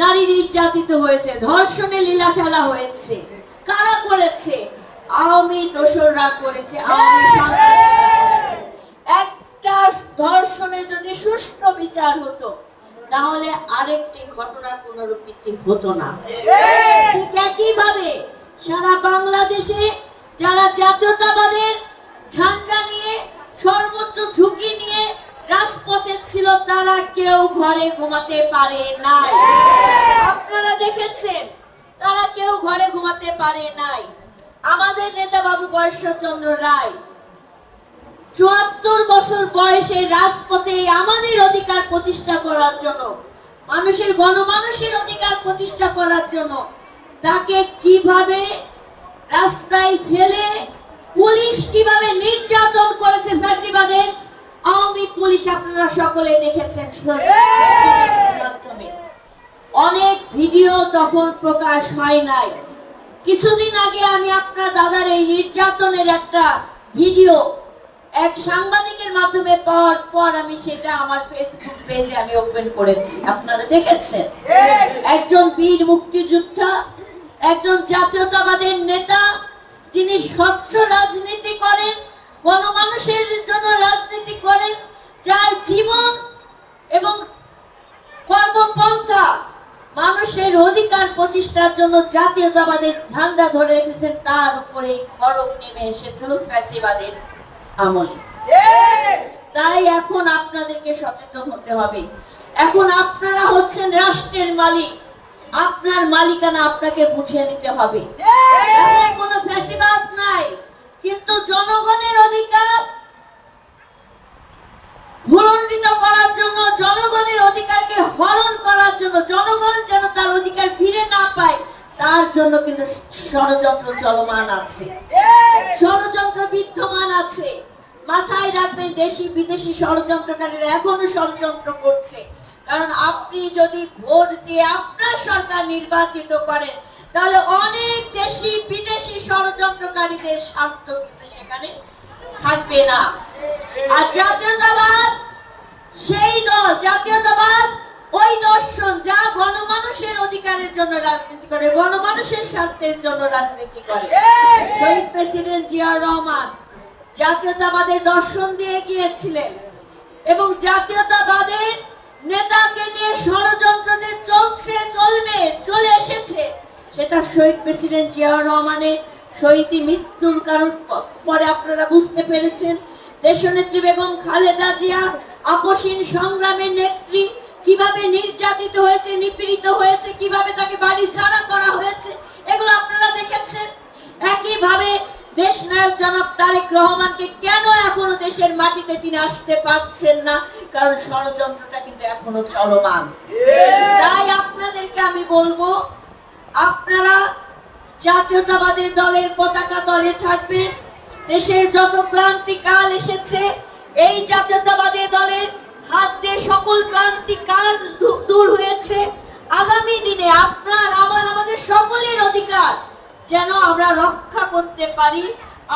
নারী নির্যাতিত হয়েছে, ধর্ষণে লীলা খেলা হয়েছে। কারা করেছে? আওয়ামী দোসররা করেছে একটা ধর্ষণে যদি সুষ্ঠু বিচার হতো, তাহলে আরেকটি ঘটনার পুনরাবৃত্তি হতো না। ঠিক একইভাবে সারা বাংলাদেশে যারা জাতীয়তাবাদের ঝান্ডা নিয়ে সর্বোচ্চ ঝুঁকি নিয়ে রাজপথে ছিল তারা, কেউ ঘরে ঘুমাতে পারে নাই। আপনারা দেখেছেন, তারা কেউ ঘরে ঘুমাতে পারে নাই। আমাদের নেতা বাবু গয়েশ্বরচন্দ্র রায়, চুয়াত্তর বছর বয়সে রাজপথে আমাদের অধিকার প্রতিষ্ঠা করার জন্য, মানুষের গণমানুষের অধিকার প্রতিষ্ঠা করার জন্য, তাকে কীভাবে রাস্তায় ফেলে পুলিশ কীভাবে নির্যাতন করেছে ফ্যাসিবাদের আওয়ামী পুলিশ আপনারা সকলে দেখেছেন মাধ্যমে। অনেক ভিডিও তখন প্রকাশ হয় নাই। কিছুদিন আগে আমি আপনার দাদার এই নির্যাতনের একটা ভিডিও এক সাংবাদিকের মাধ্যমে পাওয়ার পর আমি সেটা আমার ফেসবুক পেজে আমি ওপেন করেছি। আপনারা দেখেছেন? একজন বীর মুক্তিযোদ্ধা একজন জাতীয়তাবাদের নেতা যিনি স্বচ্ছ রাজনীতি করেন, গণমানুষের জন্য রাজনীতি করেন, যার জীবন এবং কর্মপন্থা মানুষের অধিকার প্রতিষ্ঠার জন্য জাতীয়তাবাদের ঝান্ডা ধরে রেখেছেন, তার উপরে খড়গ নেমে এসেছিল ফ্যাসিবাদের আমলে। তাই এখন আপনাদেরকে সচেতন হতে হবে। এখন আপনারা হচ্ছেন রাষ্ট্রের মালিক। আপনার মালিকানা আপনাকে বুঝিয়ে নিতে হবে। এখন ফ্যাসিবাদ নাই, কিন্তু জনগণের অধিকার ভুলণ্ডিত করার জন্য, জনগণের অধিকারকে হরণ করার জন্য, জনগণ যেন তার অধিকার ফিরে না পায়, তার জন্য কিন্তু ষড়যন্ত্র চলমান আছে। ষড়যন্ত্র বিদ্যমান আছে। মাথায় রাখবেন, দেশি বিদেশি ষড়যন্ত্রকারীরা এখনও ষড়যন্ত্র করছে। কারণ আপনি যদি ভোট দিয়ে আপনার সরকার নির্বাচিত করেন তাহলে অনেক দেশি বিদেশি ষড়যন্ত্রকারীদের স্বার্থ কিন্তু সেখানে থাকবে না। আর জাতীয়তাবাদ, সেই দল, জাতীয়তাবাদ, ওই দর্শন যা গণমানুষের অধিকারের জন্য রাজনীতি করে, গণমানুষের স্বার্থের জন্য রাজনীতি করে। শহীদ প্রেসিডেন্ট জিয়াউর রহমান জাতীয়তাবাদের দর্শন দিয়ে গিয়েছিলেন এবং জাতীয়তাবাদের নেতাকে নিয়ে ষড়যন্ত্র সেটা শহীদ প্রেসিডেন্ট জিয়াউর রহমানের শহীদ মৃত্যুর কারণ পরে আপনারা বুঝতে পেরেছেন। দেশনেত্রী বেগম খালেদা জিয়া আপসীন সংগ্রামের নেত্রী কীভাবে নির্যাতিত হয়েছে নিপীড়িত হয়েছে কীভাবে তাকে বাড়ি ছাড়া করা হয়েছে এগুলো আপনারা দেখেছেন। একইভাবে দেশ নায়ক জনাব তারেক রহমানকে কেন এখনও দেশের মাটিতে তিনি আসতে পারছেন না? কারণ ষড়যন্ত্রটা কিন্তু এখনও চলমান। তাই আপনাদেরকে আমি বলব আপনারা জাতীয়তাবাদের দলের পতাকা দলে থাকবে দেশের যত ক্লান্তি কাল এসেছে, এই জাতীয়তাবাদী দলের হাত দিয়ে সকল ক্লান্তি কাল দূর হয়েছে। আগামী দিনে আপনার, আমার, আমাদের সকলের অধিকার যেন আমরা রক্ষা করতে পারি।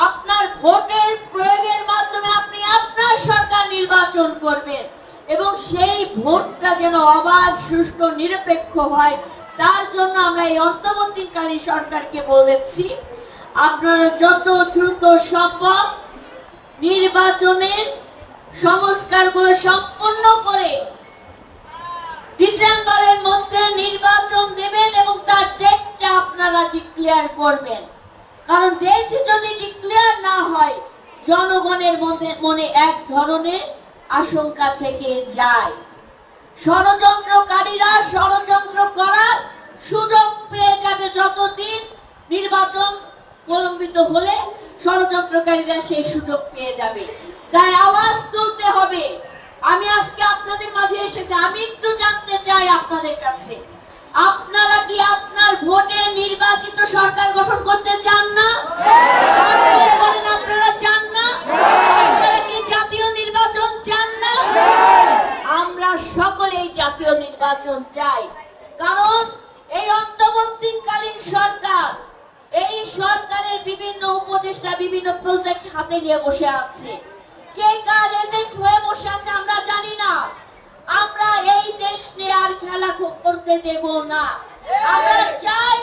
আপনার ভোটের প্রয়োগের মাধ্যমে আপনি আপনার সরকার নির্বাচন করবেন এবং সেই ভোটটা যেন অবাধ, সুষ্ঠু, নিরপেক্ষ হয়। তার জন্য আমরা এই অন্তর্বর্তীকালীন সরকারকে বলেছি, আপনারা যত দ্রুত সম্ভব নির্বাচনের সংস্কারগুলো সম্পূর্ণ করে ডিসেম্বরের মধ্যে নির্বাচন দেবেন এবং তার ডেটটা আপনারা ডিক্লেয়ার করবেন। কারণ ডেট যদি ডিক্লেয়ার না হয়, জনগণের মধ্যে মনে এক ধরনের আশঙ্কা থেকে যায়। ষড়যন্ত্রকারীরা ষড়যন্ত্র করার সুযোগ পেয়ে যাবে যতদিন নির্বাচন প্রলম্বিত হলে ষড়যন্ত্রকারীরা সেই সুযোগ পেয়ে যাবে। তাই আওয়াজ তুলতে হবে। আমি আজকে আপনাদের মাঝে এসেছি। আমি একটু জানতে চাই আপনাদের কাছে। আপনারা কি আপনার ভোটে নির্বাচিত সরকার গঠন বিভিন্ন উপদেষ্টা বিভিন্ন প্রজেক্ট হাতে নিয়ে বসে আছে। কে কার এজেন্ট হয়ে বসে আছে আমরা জানি না। আমরা এই দেশ নিয়ে আর খেলা করতে দেব না। আমরা চাই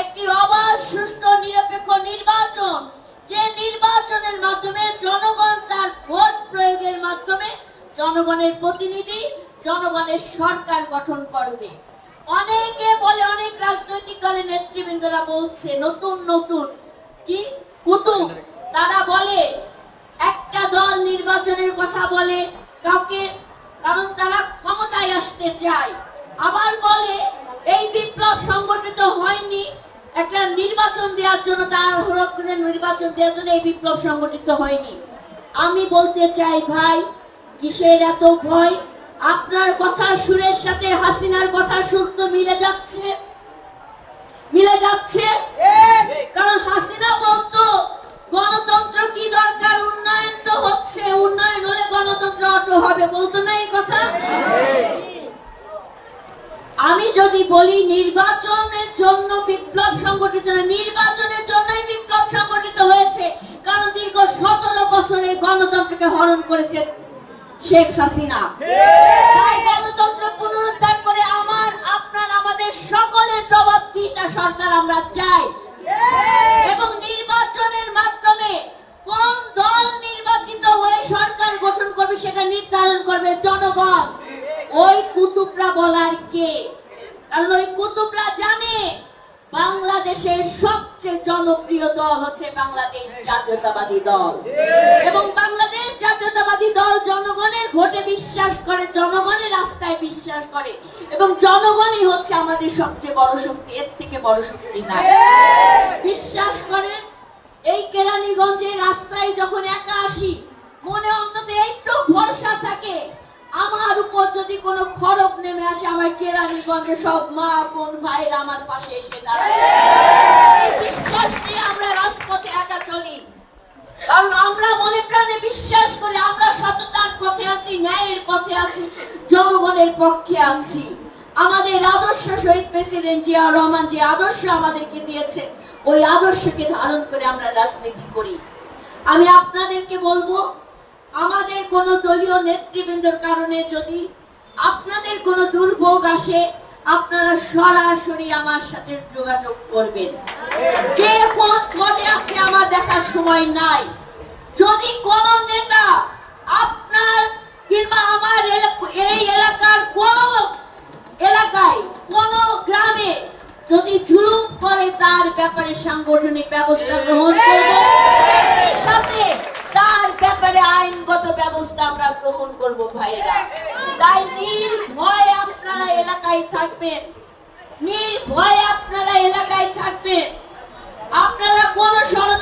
একটি অবাধ সুষ্ঠু নিরপেক্ষ নির্বাচন। যে নির্বাচনের মাধ্যমে জনগণ তার ভোট প্রয়োগের মাধ্যমে জনগণের প্রতিনিধি, জনগণের সরকার গঠন করবে। অনেকে বলে, অনেক রাজনৈতিক দলের নেতৃবৃন্দরা বলছে, নতুন নতুন কি? কুতুব তারা বলে, একটা দল নির্বাচনের কথা বলে কাউকে, কারণ তারা ক্ষমতায় আসতে চায়। আবার বলে, এই বিপ্লব সংগঠিত হয়নি, একটা নির্বাচন দেওয়ার জন্য নির্বাচন দেওয়ার জন্য এই বিপ্লব সংগঠিত হয়নি। আমি বলতে চাই, ভাই, কিসের এত ভয়? আপনার কথা সুরের সাথে হাসিনার কথা সুর তো মিলে যাচ্ছে। মিলে যাচ্ছে। বলতো না এই কথা? আমি যদি বলি নির্বাচনের জন্য বিপ্লব সংগঠিত নির্বাচনের জন্যই বিপ্লব সংগঠিত হয়েছে। কারণ দীর্ঘ সতেরো বছরে গণতন্ত্রকে হরণ করেছে শেখ হাসিনা। তাই গণতন্ত্র পুনরুদ্ধার করে আমার, আপনার, আমাদের সকলের জবাব জবাবদিহিতা সরকার আমরা চাই এবং নির্বাচনের মাধ্যমে কোন দল নির্বাচিত হয়ে সরকার গঠন করবে সেটা নির্ধারণ করবে জনগণ। ওই কুতুবরা বলার কে? কারণ ওই কুতুবরা জানে বাংলাদেশের সবচেয়ে জনপ্রিয় দল হচ্ছে বাংলাদেশ জাতীয়তাবাদী দল। এবং বাংলাদেশ জাতীয়তাবাদী দল জনগণের ভোটে বিশ্বাস করে জনগণের রাস্তায় বিশ্বাস করে। এবং জনগণই হচ্ছে আমাদের সবচেয়ে বড় শক্তি এর থেকে বড় শক্তি নাই। বিশ্বাস করেন এই কেরানীগঞ্জে রাস্তায় যখন একা আসি মনে অন্তত একটু ভরসা থাকে আমার উপর যদি কোনো খরচ নেমে আসে, আমার কেরানীগঞ্জে সব মা বোন ভাইয়ের আমার পাশে এসে দাঁড়ায়। বিশ্বাস নিয়ে আমরা রাজপথে একা চলি। কারণ আমরা মনে প্রাণে বিশ্বাস করি, আমরা সততার পথে আছি, ন্যায়ের পথে আছি, জনগণের পক্ষে আছি। আমাদের আদর্শ শহীদ প্রেসিডেন্ট জিয়া রহমান যে আদর্শ আমাদেরকে দিয়েছে, ওই আদর্শকে ধারণ করে আমরা রাজনীতি করি। আমি আপনাদেরকে বলব, আমাদের কোনো দলীয় নেতৃবৃন্দর কারণে যদি আপনাদের কোনো দুর্ভোগ আসে, আপনারা সরাসরি আমার সাথে যোগাযোগ করবেন। কে কোন পদে আছে আমার দেখার সময় নাই। যদি কোন নেতা আপনার কিংবা আমার এই এলাকার কোন এলাকায়, কোন গ্রামে যদি জুলুম করে তার ব্যাপারে সাংগঠনিক ব্যবস্থা গ্রহণ করব আইনগত ব্যবস্থা আমরা গ্রহণ করব ভাইরা তাই নির্ভয় আপনারা এলাকায় থাকবেন। নির্ভয় আপনারা এলাকায় থাকবেন। আপনারা কোন ষড়যন্ত্র